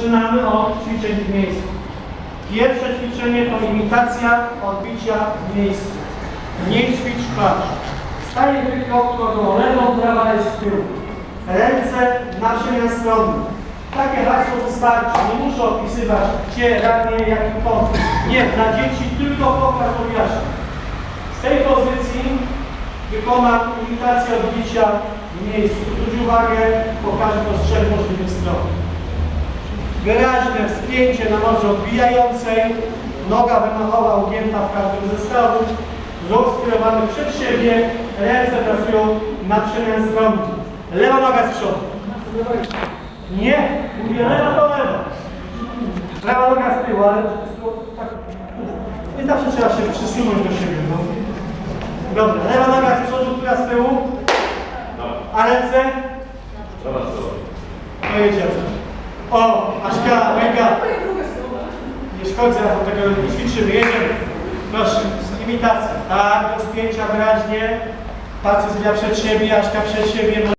Rozpoczynamy od ćwiczeń w miejscu. Pierwsze ćwiczenie to imitacja odbicia w miejscu. Nie ćwicz klacz. Staję tylko nogą lewą, prawa jest z tyłu. Ręce na strony. Takie hasło wystarczy. Nie muszę opisywać gdzie, ramię, jaki kąt. Nie, dla dzieci tylko pokaż objaśnię. Z tej pozycji wykonam imitację odbicia w miejscu. Zwróć uwagę, pokażę to z trzech możliwych stron. Wyraźne wspięcie na nodze odbijającej, noga wymachowa ugięta w każdym ze stawów, wzrok skierowany przed siebie, ręce pracują na przemian strony. Lewa noga z przodu. Nie, mówię lewa to lewa. Prawa noga z tyłu, ale tak. Nie zawsze trzeba się przysunąć do siebie. No. Dobra, lewa noga z przodu, która z tyłu, a ręce? To jedziemy. O, Aśka, mega. Nie szkodzi, zaraz do tego ćwiczymy. Jedziemy. Proszę, imitacja. Tak, do spięcia wyraźnie. Zbija przed siebie, Aśka przed siebie.